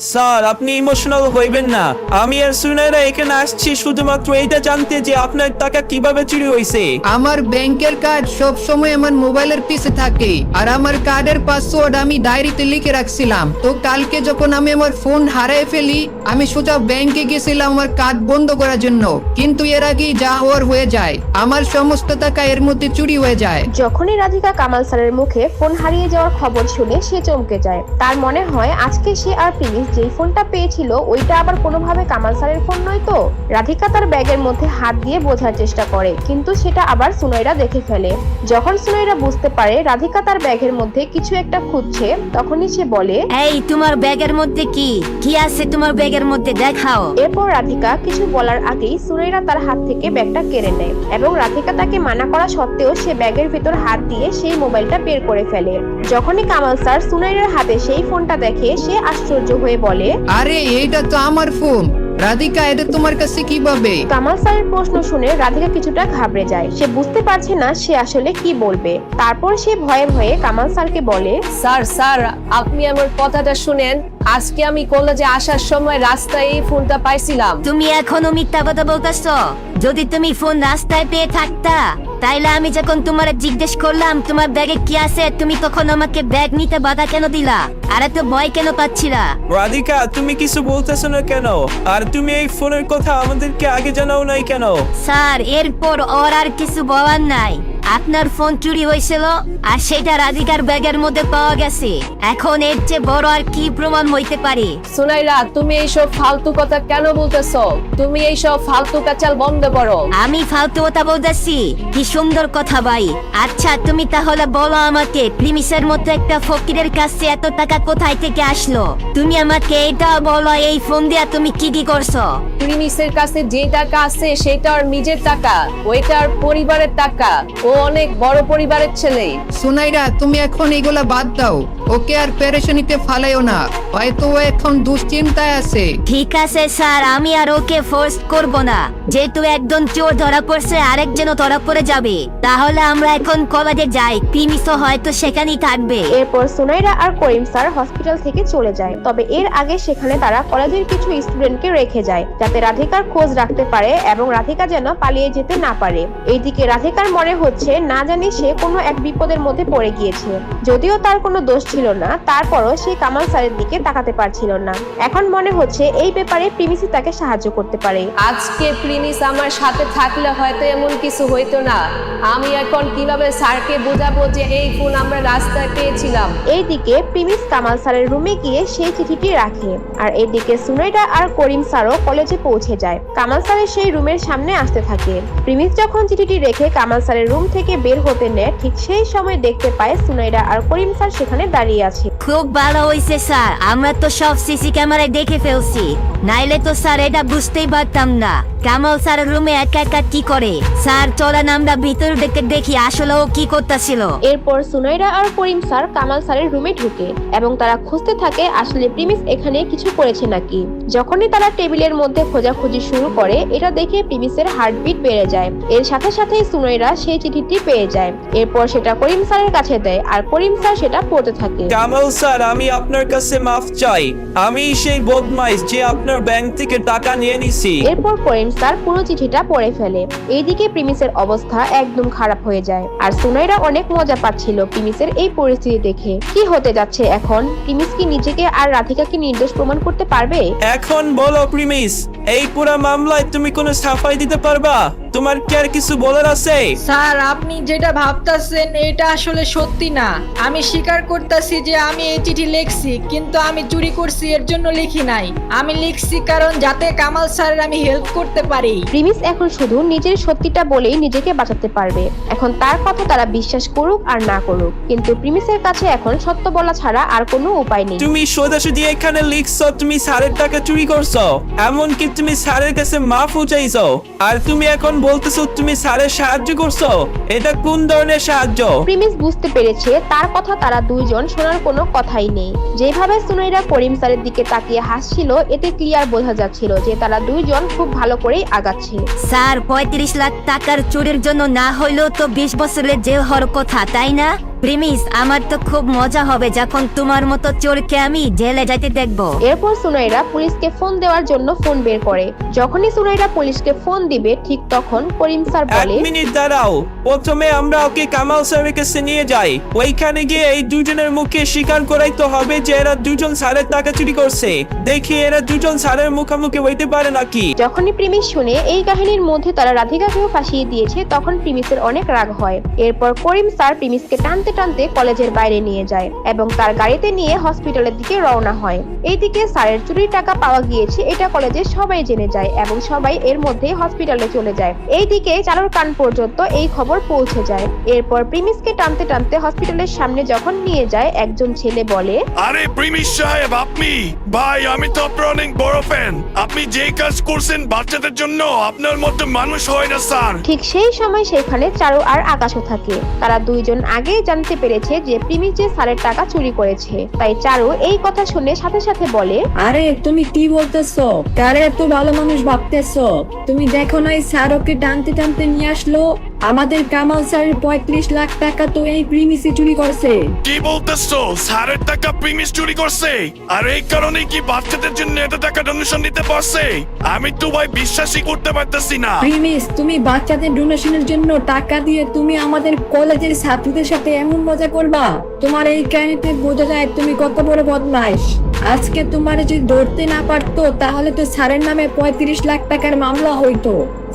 Sir আপনি emotional হইবেন না। আমি আর সুনাইরা এখানে আসছি শুধুমাত্র এইটা জানতে যে আপনার টাকা কীভাবে চুরি হয়েছে আমার ব্যাংকের কাজ সব সময় আমার মোবাইলের পিছে থাকে। আর আমার কার্ডের পাসওয়ার্ড আমি ডায়েরিতে লিখে রাখছিলাম। তো কালকে যখন আমি আমার ফোন হারিয়ে ফেলি আমি সোজা ব্যাংকে গেছিলাম আমার কার্ড বন্ধ করার জন্য। কিন্তু এর আগেই যা হওয়ার হয়ে যায়। আমার সমস্ত টাকা এর মধ্যে চুরি হয়ে যায়। যখনই রাধিকা কামাল স্যারের মুখে ফোন হারিয়ে যাওয়ার খবর শুনে সে চমকে যায়। তার মনে হয় আজকে সে আর প্রিমিস যেই ফোনটা পেয়েছিল ওইটা আবার কোনোভাবে কামাল স্যারের ফোন নয় তো? রাধিকা তার ব্যাগের মধ্যে হাত দিয়ে বোঝার চেষ্টা করে কিন্তু সেটা আবার সুনয়রা দেখে ফেলে। যখন সুনয়রা বুঝতে পারে রাধিকা তার ব্যাগের মধ্যে কিছু একটা খুঁজছে তখনই সে বলে এই তোমার ব্যাগের মধ্যে কি? কি আছে তোমার ব্যাগের মধ্যে? দেখাও। এরপর রাধিকা কিছু বলার আগেই সুনয়রা তার হাত থেকে ব্যাগটা কেড়ে নেয় এবং রাধিকা তাকে মানা করা সত্ত্বেও সে ব্যাগের ভিতর হাত দিয়ে সেই মোবাইলটা বের করে ফেলে। যখনই কামাল স্যার সুনয়রার হাতে সেই ফোনটা দেখে সে আশ্চর্য হয়ে বলে আরে এইটা তো আমার ফোন। রাধিকা এটা তোমার কাছে কীভাবে? কামাল স্যারের প্রশ্ন শুনে রাধিকা কিছুটা ঘাবড়ে যায়। সে বুঝতে পারছে না সে আসলে কি বলবে। তারপর সে ভয়ে ভয়ে কামাল স্যারকে বলে স্যার স্যার আপনি আমার কথাটা শুনেন। আজকে আমি কলেজে আসার সময় রাস্তায় এই ফোনটা পাইছিলাম। তুমি এখনও মিথ্যা কথা বলতেছ। যদি তুমি ফোন রাস্তায় পেয়ে থাকতা তাইলে আমি যখন তোমার জিজ্ঞেস করলাম তোমার ব্যাগে কি আছে? তুমি তখন আমাকে ব্যাগ নিতে বাধা কেন দিলা? আর এত ভয় কেন পাচ্ছিলা? রাধিকা তুমি কিছু বলতেছো না কেন? আর তুমি এই ফোনের কথা আমাদেরকে আগে জানাও নাই কেন? স্যার এরপর ওর আর কিছু বলার নাই। আপনার ফোন চুরি হয়েছিল আর সেটা রাধিকার ব্যাগের মধ্যে পাওয়া গেছে। এখন এর চেয়ে বড় আর কি প্রমাণ হইতে পারে? সুনাইরা তুমি এইসব ফালতু কথা কেন বলতেছো? তুমি এইসব ফালতু কাচাল বন্ধ করো। আমি ফালতু কথা বলতেছি। কি সুন্দর কথা ভাই। আচ্ছা তুমি তাহলে বলো আমাকে প্রিমিসের মতো একটা ফকিরের কাছে এত টাকা কোথায় থেকে আসলো? তুমি আমাকে এটা বলো এই ফোন দিয়া তুমি কি কি করছ? প্রিমিসের কাছে যে টাকা আছে সেটা ওর নিজের টাকা ওইটা ওর পরিবারের টাকা। ও অনেক বড় পরিবারের ছেলে সুনাইরা তুমি এখন এগুলা বাদ দাও। ওকে আর পেরেশানিতে ফালাইও না। হয়তো ও এখন দুশ্চিন্তায় আছে। ঠিক আছে স্যার আমি আর ওকে ফোর্স করব না। যেহেতু একজন চোর ধরা পড়ছে আরেকজনও ধরা পড়ে যাবে। তাহলে আমরা এখন কলেজে যাই। প্রিমিসও হয়তো সেখানেই থাকবে। এরপর সুনাইরা আর করিম স্যার হসপিটাল থেকে চলে যায়। তবে এর আগে সেখানে তারা কলেজের কিছু স্টুডেন্টকে রেখে যায় যাতে রাধিকার খোঁজ রাখতে পারে এবং রাধিকা যেন পালিয়ে যেতে না পারে। এইদিকে রাধিকার মনে হচ্ছে না জানি সে কোনো এক বিপদের মধ্যে পড়ে গিয়েছে। যদিও তার কোনো দোষ ছিল না তারপরও সে কামাল স্যারের দিকে তাকাতে পারছিল না। এখন মনে হচ্ছে এই ব্যাপারে প্রিমিসি তাকে সাহায্য করতে পারে। আজকে প্রিমিস আমার সাথে থাকলে হয়তো এমন কিছু হইতো না। আমি এখন কীভাবে স্যারকে বোঝাবো যে এই ফোন আমরা রাস্তায় পেয়েছিলাম? এইদিকে প্রিমিস কামাল স্যারের রুমে গিয়ে সেই চিঠিটি রাখে আর এইদিকে সুনাইডা আর করিম স্যারও কলেজে পৌঁছে যায়। কামাল স্যারের সেই রুমের সামনে আসতে থাকে। প্রিমিস যখন চিঠিটি রেখে কামাল স্যারের রুম থেকে বের হতে নেয়, ঠিক সেই সময় দেখতে পায় সুনাইরা আর করিম স্যার সেখানে দাঁড়িয়ে আছে। খুব ভালো হয়েছে স্যার, আমরা তো সব সিসি ক্যামেরায় দেখে ফেলছি। নাইলে তো স্যার এটা বুঝতেই পারতাম না। কামাল স্যার রুমে একা একা কি করে? স্যার চলেন আমরা ভিতর দেখে দেখি আসলে ও কি করতেছিল। এরপর সুনাইরা আর করিম স্যার কামাল স্যারের রুমে ঢুকে এবং তারা খুঁজতে থাকে আসলে প্রিমিস এখানে কিছু করেছে নাকি? যখনই তারা টেবিলের মধ্যে খোঁজাখুঁজি শুরু করে এটা দেখে প্রিমিসের হার্টবিট বেড়ে যায়। এর সাথে সাথেই সুনাইরা সেই চিঠিটি পেয়ে যায়। এরপর সেটা করিম স্যারের কাছে দেয় আর করিম স্যার সেটা পড়তে থাকে। কামাল স্যার আমি আপনার কাছে মাফ চাই। আমি সেই বদমাইশ যে আপনার ব্যাংক থেকে টাকা নিয়ে নিছি। এরপর করিম স্যার পুরো চিঠিটা পড়ে ফেলে। এইদিকে প্রিমিসের অবস্থা একদম খারাপ হয়ে যায়। আর সুনাইরা অনেক মজা পাচ্ছিল প্রিমিসের এই পরিস্থিতি দেখে। কি হতে যাচ্ছে এখন? প্রিমিস কি নিজেকে আর রাধিকাকে নির্দোষ প্রমাণ করতে পারবে? এখন বলো প্রিমিস, এই পুরো মামলায় তুমি কোনো সাফাই দিতে পারবা? তোমার কি আর কিছু বলার আছে? স্যার আপনি যেটা ভাবতাছেন এটা আসলে সত্যি না। আমি স্বীকার করতেছি যে আমি এই চিঠি লিখছি কিন্তু আমি চুরি করছি এর জন্য লিখি নাই। আমি লিখছি কারণ যাতে কামাল স্যারের আমি হেল্প করতে পারি। প্রিমিস এখন শুধু নিজের সত্যিটা বলেই নিজেকে বাঁচাতে পারবে। এখন তার কথা তারা বিশ্বাস করুক আর না করুক। কিন্তু প্রিমিসের কাছে এখন সত্য বলা ছাড়া আর কোনো উপায় নেই। তুমি সোজাসুজি এখানে লিখছো তুমি স্যারের টাকা চুরি করছ। এমনকি তুমি স্যারের কাছে মাফ চাইছো। আর তুমি এখন বলতেছো তুমি স্যারের সাহায্য করছ? এটা কোন ধরনের সাহায্য? প্রিমিস বুঝতে পেরেছে তার কথা তারা দুইজন শোনার কোনো কথাই নেই। যেভাবে সুনাইরা করিম স্যারের দিকে তাকিয়ে হাসছিল এতে ক্লিয়ার বোঝা যাচ্ছিল যে তারা দুইজন খুব ভালো করেই আগাচ্ছে। স্যার পঁয়ত্রিশ লাখ টাকার চুরির জন্য না হইলেও তো বিশ বছরের জেল হওয়ার কথা তাই না? প্রিমিস আমার তো খুব মজা হবে যখন তোমার মতো চোরকে আমি জেলে যাইতে দেখব। এরপর সুনাইরা পুলিশকে ফোন দেওয়ার জন্য ফোন বের করে। যখনই সুনাইরা পুলিশকে ফোন দিবে ঠিক তখন করিম স্যার এক বলে মিনিট দাঁড়াও প্রথমে আমরা ওকে কামাল স্যারের কাছে নিয়ে যাই। ওইখানে গিয়ে এই দুজনের মুখে স্বীকার করাইতে হবে যে এরা দুজন স্যারের টাকা চুরি করছে। দেখি এরা দুজন স্যারের মুখোমুখি হইতে পারে নাকি? যখনই প্রিমিস শুনে এই কাহিনীর মধ্যে তারা রাধিকাকেও ফাঁসিয়ে দিয়েছে তখন প্রিমিসের অনেক রাগ হয়। এরপর করিম স্যার প্রিমিসকে টানতে টানতে কলেজের বাইরে নিয়ে যায় এবং তার গাড়িতে নিয়ে হসপিটালের দিকে রওনা হয়। এইদিকে স্যারের চুরির টাকা পাওয়া গিয়েছে এটা কলেজে সবাই জেনে যায় এবং সবাই এর মধ্যে হসপিটালে চলে যায়। এইদিকে চালুর কান পর্যন্ত এই খবর পৌঁছে যায়। এরপর প্রিমিসকে টানতে টানতে হসপিটালের সামনে যখন নিয়ে যায় একজন ছেলে বলে আরে প্রিমিস সাহেব আপনি? ভাই আমি তো আপনার অনেক বড় ফ্যান আপনি যে কাজ করছেন বাচ্চাদের জন্য আপনার মতো মানুষ হয় না স্যার। ঠিক সেই সময় সেখানে চারু আর আকাশও থাকে। তারা দুইজন আগেই জানতে পেরেছে যে প্রিমিস যে স্যারের টাকা চুরি করেছে। তাই চারু এই কথা শুনে সাথে সাথে বলে, আরে, তুমি কি বলতেছো? কারে এত ভালো মানুষ ভাবতেছো? তুমি দেখো না এই স্যার ওকে টানতে টানতে নিয়ে আসলো? আমাদের কামাল স্যারের পঁয়ত্রিশ লাখ টাকা তো এই প্রিমিসে চুরি করছে। কি বলতেছো? স্যারের টাকা প্রিমিস চুরি করছে? আর এই কারণে কি বাচ্চাদের জন্য এত টাকা ডোনেশন দিতে পারছে? আমি তো ভাই বিশ্বাসই করতে পারতেছি না। প্রিমিস তুমি বাচ্চাদের ডোনেশনের জন্য টাকা দিয়ে তুমি আমাদের কলেজের ছাত্রদের সাথে এমন মজা করবা? তোমার এই কাহিনীতে বোঝা যায় তুমি কত বড় বদমাইশ। আজকে তোমার যদি ধরতে না পারতো তাহলে তো স্যারের নামে পঁয়ত্রিশ লাখ টাকার মামলা হইতো।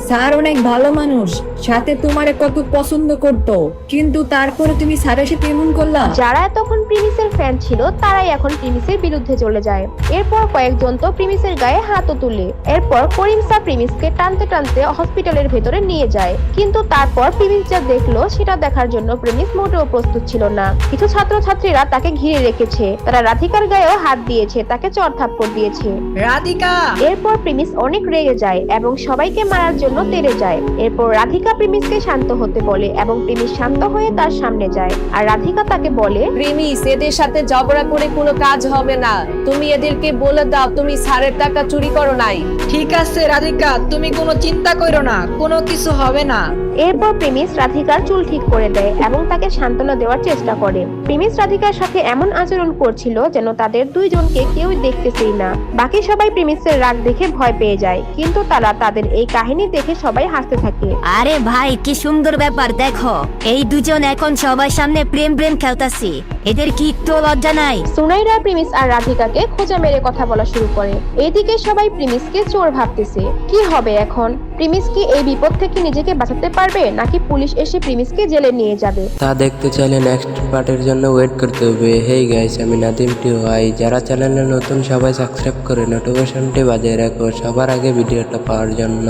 স্যার অনেক ভালো মানুষ। সাথে তোমারে কত পছন্দ করতো। কিন্তু তারপরে তুমি স্যারের সাথে এমন করলা। যারা তখন প্রিমিসের ফ্যান ছিল তারাই এখন প্রিমিসের বিরুদ্ধে চলে যায়। এরপর কয়েকজন তো প্রিমিসের গায়ে হাতও তুলে। এরপর করিম স্যার প্রিমিসকে টানতে টানতে হসপিটালের ভেতরে নিয়ে যায়। কিন্তু তারপর প্রিমিস যা দেখল সেটা দেখার জন্য প্রিমিস মোটেও প্রস্তুত ছিল না। কিছু ছাত্রছাত্রীরা তাকে ঘিরে রেখেছে। তারা রাধিকার গায়েও হাত দিয়েছে তাকে চর থাপ্পড় দিয়েছে। রাধিকা! এরপর প্রিমিস অনেক রেগে যায় এবং সবাইকে মারার জন্য তেড়ে যায়। এরপর রাধিকা প্রিমিসকে শান্ত হতে বলে এবং প্রিমিস শান্ত হয়ে তার সামনে যায়। আর রাধিকা তাকে বলে প্রিমিস এদের সাথে ঝগড়া করে কোনো কাজ হবে না। তুমি এদেরকে বলে দাও তুমি স্যারের টাকা চুরি করো নাই। ঠিক আছে রাধিকা তুমি কোনো চিন্তা করো না কোনো কিছু হবে না। এরপর প্রেমিস রাধিকার চুল ঠিক করে দেয় এবং তাকে সান্ত্বনা দেওয়ার চেষ্টা করে। প্রেমিস রাধিকার সাথে এমন আচরণ করছিল যেন তাদের দুইজনকে কেউ দেখতেছেই না। বাকি সবাই প্রেমিসের রাগ দেখে ভয় পেয়ে যায় কিন্তু তারা তাদের এই কাহিনী দেখে সবাই হাসতে থাকে। আরে ভাই কি সুন্দর ব্যাপার দেখো। এই দুজন এখন সবার সামনে প্রেম প্রেম খেলতাছি। এদের কি একটু লজ্জা নাই? সুনাইরা প্রিমিস আর রাধিকাকে খোঁজা মেরে কথা বলা শুরু করে। এইদিকে সবাই প্রিমিসকে চোর ভাবতেছে। কি হবে এখন? প্রিমিস কি এই বিপদ থেকে নিজেকে বাঁচাতে পারবে নাকি পুলিশ এসে প্রিমিসকে জেলে নিয়ে যাবে? তা দেখতে চাইলে নেক্সট পার্টের জন্য ওয়েট করতে হবে। হেই গাইস আমি নাদিম টি ভাই। যারা চ্যানেলে নতুন সবাই সাবস্ক্রাইব করে নোটিফিকেশনটি বাজিয়ে রাখো। সবার আগে ভিডিওটা পাওয়ার জন্য।